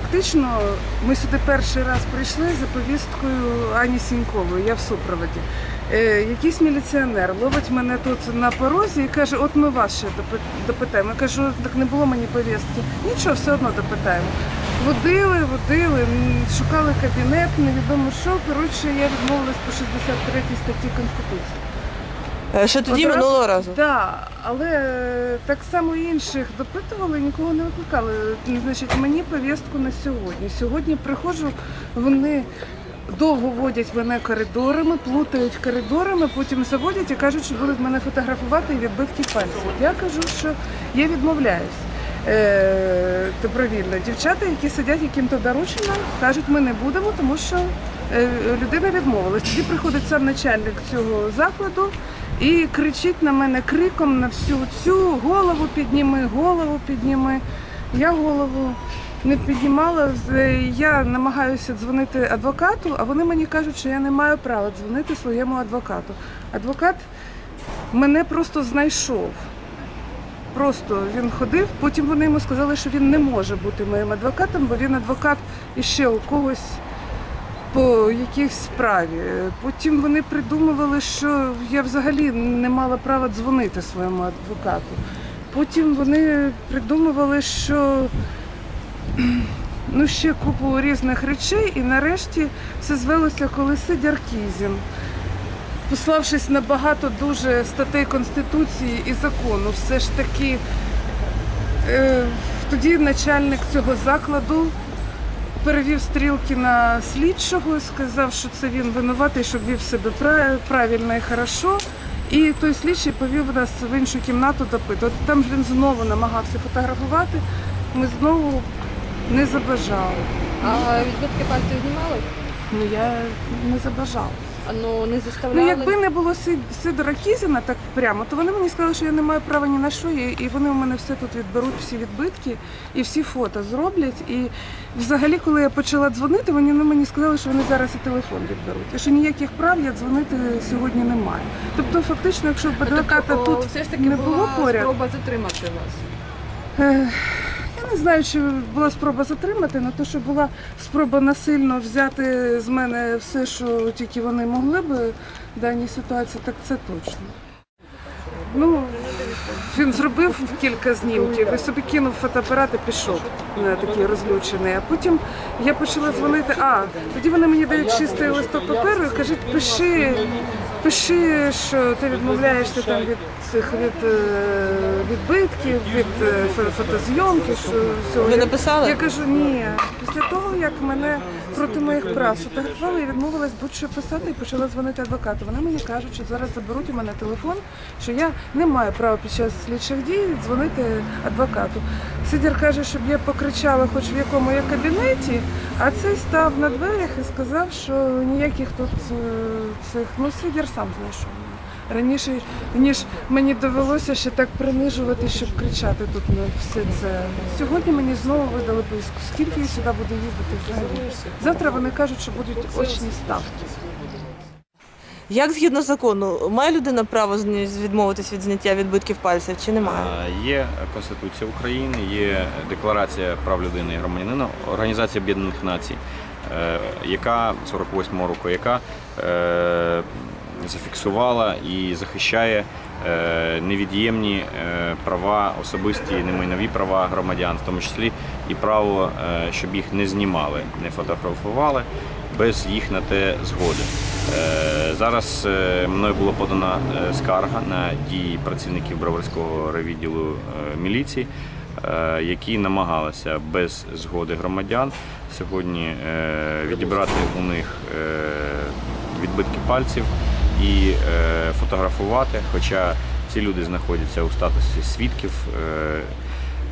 фактично ми сюди перший раз прийшли за повісткою Ані Сінькової, я в супроводі. Е, якийсь міліціонер ловить мене тут на порозі і каже, от ми вас ще допитаємо. Я кажу, так не було мені повістки. Нічого, все одно допитаємо. Водили, водили, шукали кабінет, невідомо що. Коротше, я відмовилась по 63 статті Конституції. Е, Ще тоді Одразу- минулого разу. Так, але е, так само інших допитували, нікого не викликали. Ну, Значить, мені повістку на сьогодні. Сьогодні приходжу, вони довго водять мене коридорами, плутають коридорами, потім заводять і кажуть, що будуть мене фотографувати і відбитки пальців. Я кажу, що я відмовляюсь. Е, добровільно. Дівчата, які сидять яким-то доручено, кажуть, ми не будемо, тому що е, людина відмовилась. Тоді приходить сам начальник цього закладу і кричить на мене криком на всю цю голову підніми, голову підніми. Я голову не піднімала. Я намагаюся дзвонити адвокату, а вони мені кажуть, що я не маю права дзвонити своєму адвокату. Адвокат мене просто знайшов. Просто він ходив, потім вони йому сказали, що він не може бути моїм адвокатом, бо він адвокат іще у когось по якійсь справі. Потім вони придумували, що я взагалі не мала права дзвонити своєму адвокату. Потім вони придумували, що ну, ще купу різних речей, і нарешті все звелося, коли Сидяр Кізін, пославшись на багато дуже статей Конституції і закону, все ж таки е, тоді начальник цього закладу перевів стрілки на слідчого, сказав, що це він винуватий, щоб вів себе правильно і хорошо. І той слідчий повів нас в іншу кімнату допитувати. Там ж він знову намагався фотографувати. Ми знову не забажали. А відбитки пальців знімали? Ну я не забажала. Ну не заставляли? Ну якби не було Сидора Кізіна так прямо, то вони мені сказали, що я не маю права ні на що, і вони у мене все тут відберуть, всі відбитки і всі фото зроблять. І взагалі, коли я почала дзвонити, вони ну, мені сказали, що вони зараз і телефон відберуть. І що ніяких прав я дзвонити сьогодні не маю. Тобто, фактично, якщо б адвоката Тобто, тут все ж таки не була було поряд. спроба затримати вас. Я не знаю, чи була спроба затримати, але то, що була спроба насильно взяти з мене все, що тільки вони могли би в даній ситуації, так це точно. Ну, він зробив кілька знімків і собі кинув фотоапарат і пішов такий розлючений. А потім я почала дзвонити. А тоді вони мені дають чистий листок паперу і кажуть, пиши, пиши, що ти відмовляєшся там від цих від е, відбитків, від е, фотозйомки. Що всього. Ви написали? Я кажу, ні. Після того, як мене проти моїх прав сфотографували, і відмовилась будь-що писати і почала дзвонити адвокату. Вони мені кажуть, що зараз заберуть у мене телефон, що я не маю права під час слідчих дій дзвонити адвокату. Сидір каже, щоб я покричала, хоч в якому я кабінеті, а цей став на дверях і сказав, що ніяких тут е, цих ну Сидір сам знайшов. Раніше, ніж мені довелося ще так принижувати, щоб кричати тут на все це. Сьогодні мені знову видали повістку. Скільки я сюди буду їздити взагалі? Завтра вони кажуть, що будуть очні ставки. Як згідно закону, має людина право зні- відмовитись від зняття відбитків пальців чи немає? Є Конституція України, є Декларація прав людини і громадянина Організації Об'єднаних Націй, е, яка 48-го року, яка е, зафіксувала і захищає е, невід'ємні е, права, особисті немайнові права громадян, в тому числі і право, е, щоб їх не знімали, не фотографували без їх на те згоди. Зараз мною було подана скарга на дії працівників Броварського райвідділу е, міліції, які намагалися без згоди громадян сьогодні відібрати у них відбитки пальців і е, фотографувати. Хоча ці люди знаходяться у статусі свідків. Е,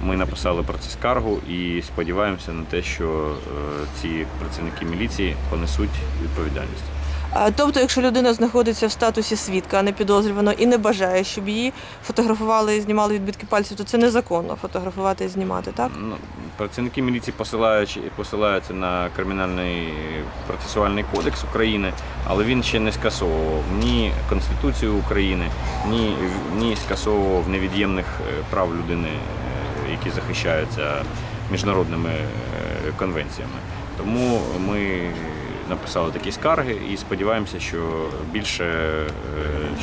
Ми написали про це скаргу і сподіваємося на те, що е, ці працівники міліції понесуть відповідальність. Тобто, якщо людина знаходиться в статусі свідка, не підозрювано, і не бажає, щоб її фотографували і знімали відбитки пальців, то це незаконно фотографувати і знімати, так? Ну, працівники міліції посилають, посилаються на кримінальний процесуальний кодекс України, але він ще не скасовував ні Конституцію України, ні, ні скасовував невід'ємних е, прав людини, е, які захищаються міжнародними е, конвенціями. Тому ми написали такі скарги і сподіваємося, що більше е,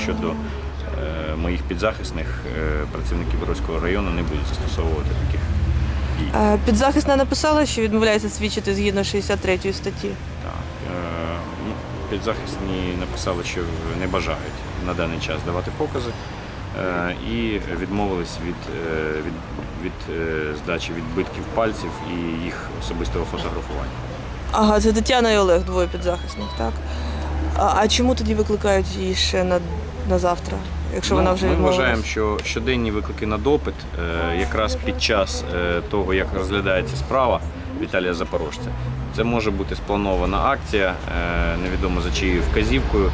щодо е, моїх підзахисних е, працівників Боровського району не будуть застосовувати таких дій. Підзахисна написала, що відмовляється свідчити згідно 63 статті. Так. Ну, Підзахисні написали, що не бажають на даний час давати покази і відмовились від, від, від здачі відбитків пальців і їх особистого фотографування. Ага, це Тетяна і Олег, двоє підзахисних, так? А, а чому тоді викликають її ще на, на завтра, якщо вона Ну, вже Ми відмовилась? вважаємо, що щоденні виклики на допит, е, якраз під час е, того, як розглядається справа Віталія Запорожця, це може бути спланована акція, е, невідомо за чиєю вказівкою,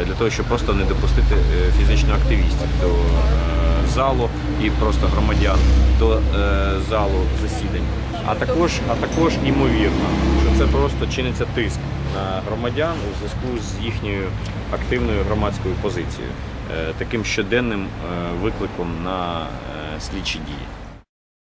е, для того, щоб просто не допустити е, фізично активістів до е, залу і просто громадян до е, залу засідань. А також, а також імовірно, це просто чиниться тиск на громадян у зв'язку з їхньою активною громадською позицією, е, таким щоденним е, викликом на е, слідчі дії.